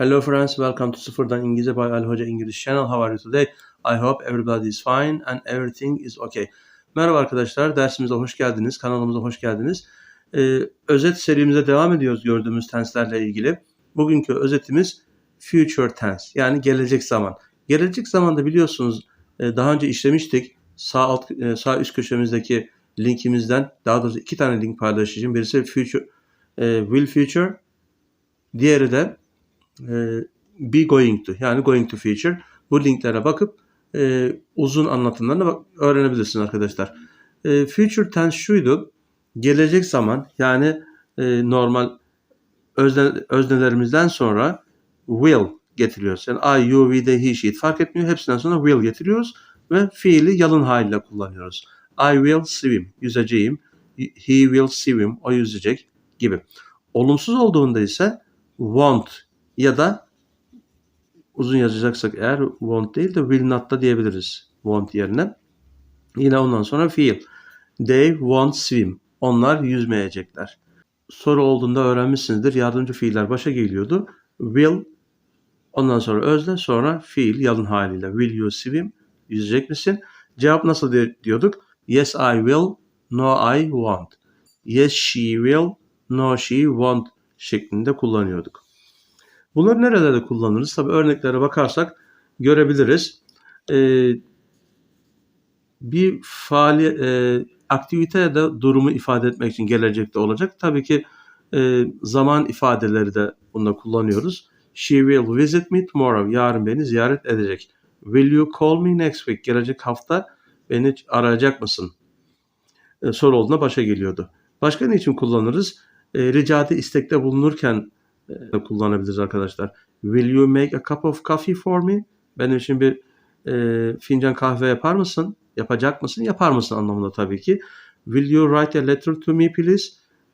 Hello friends, welcome to Sıfırdan İngilizce by Ali Hoca English Channel. How are you today? I hope everybody is fine and everything is okay. Merhaba arkadaşlar, dersimize hoş geldiniz, kanalımıza hoş geldiniz. Ee, özet serimize devam ediyoruz gördüğümüz tenslerle ilgili. Bugünkü özetimiz future tense yani gelecek zaman. Gelecek zamanda biliyorsunuz e, daha önce işlemiştik. Sağ alt e, sağ üst köşemizdeki linkimizden daha doğrusu iki tane link paylaşacağım. Birisi future e, will future, diğeri de e, be going to yani going to future. Bu linklere bakıp e, uzun anlatımlarını bak- öğrenebilirsiniz arkadaşlar. E, future tense şuydu. Gelecek zaman yani e, normal özne, öznelerimizden sonra will getiriyoruz. Yani I, you, we, they, he, she fark etmiyor. Hepsinden sonra will getiriyoruz ve fiili yalın haliyle kullanıyoruz. I will swim, yüzeceğim. He will swim, o yüzecek gibi. Olumsuz olduğunda ise won't ya da uzun yazacaksak eğer won't değil de will not da diyebiliriz won't yerine. Yine ondan sonra fiil. They won't swim. Onlar yüzmeyecekler. Soru olduğunda öğrenmişsinizdir. Yardımcı fiiller başa geliyordu. Will ondan sonra özne sonra fiil yalın haliyle. Will you swim? Yüzecek misin? Cevap nasıl di- diyorduk? Yes I will. No I won't. Yes she will. No she won't şeklinde kullanıyorduk. Bunları nerelerde kullanırız? Tabii örneklere bakarsak görebiliriz. Ee, bir faali e, aktivite ya da durumu ifade etmek için gelecekte olacak. Tabii ki e, zaman ifadeleri de bunda kullanıyoruz. She will visit me tomorrow. Yarın beni ziyaret edecek. Will you call me next week? Gelecek hafta beni arayacak mısın? E, soru olduğunda başa geliyordu. Başka ne için kullanırız? E, ricada istekte bulunurken e, kullanabiliriz arkadaşlar. Will you make a cup of coffee for me? Benim için bir e, fincan kahve yapar mısın? Yapacak mısın? Yapar mısın anlamında tabii ki. Will you write a letter to me please?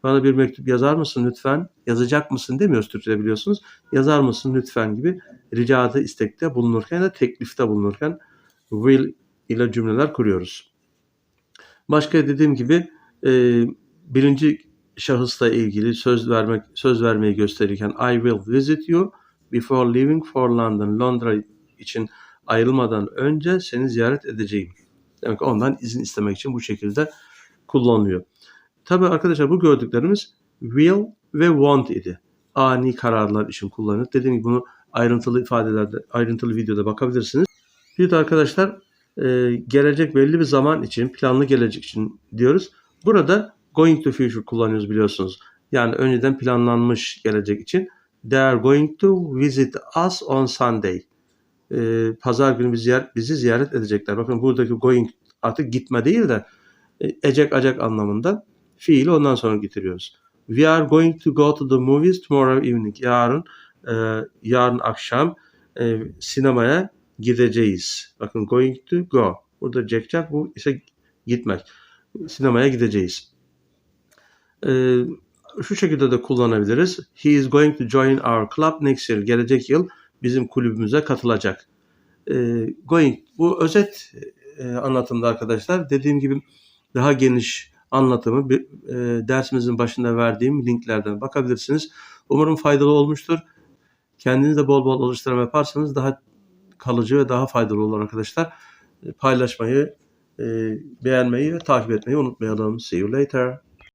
Bana bir mektup yazar mısın lütfen? Yazacak mısın demiyoruz Türkçe'de biliyorsunuz. Yazar mısın lütfen gibi ricada istekte bulunurken de teklifte bulunurken will ile cümleler kuruyoruz. Başka dediğim gibi e, birinci şahısla ilgili söz vermek söz vermeyi gösterirken I will visit you before leaving for London. Londra için ayrılmadan önce seni ziyaret edeceğim. Demek ondan izin istemek için bu şekilde kullanılıyor. Tabii arkadaşlar bu gördüklerimiz will ve want idi. Ani kararlar için kullanılır. Dediğim gibi bunu ayrıntılı ifadelerde, ayrıntılı videoda bakabilirsiniz. Bir de arkadaşlar gelecek belli bir zaman için, planlı gelecek için diyoruz. Burada going to future kullanıyoruz biliyorsunuz. Yani önceden planlanmış gelecek için. They are going to visit us on Sunday. E, Pazar günü bizi ziyaret, bizi ziyaret edecekler. Bakın buradaki going artık gitme değil de e, ecek acak anlamında fiili ondan sonra getiriyoruz. We are going to go to the movies tomorrow evening. Yarın e, yarın akşam e, sinemaya gideceğiz. Bakın going to go. Burada Jack Jack bu ise gitmek. Sinemaya gideceğiz. Ee, şu şekilde de kullanabiliriz. He is going to join our club next year. Gelecek yıl bizim kulübümüze katılacak. Ee, going bu özet e, anlatımda arkadaşlar. Dediğim gibi daha geniş anlatımı bir, e, dersimizin başında verdiğim linklerden bakabilirsiniz. Umarım faydalı olmuştur. Kendiniz de bol bol alıştırma yaparsanız daha kalıcı ve daha faydalı olur arkadaşlar. E, Paylaşmayı, e, beğenmeyi ve takip etmeyi unutmayalım. See you later.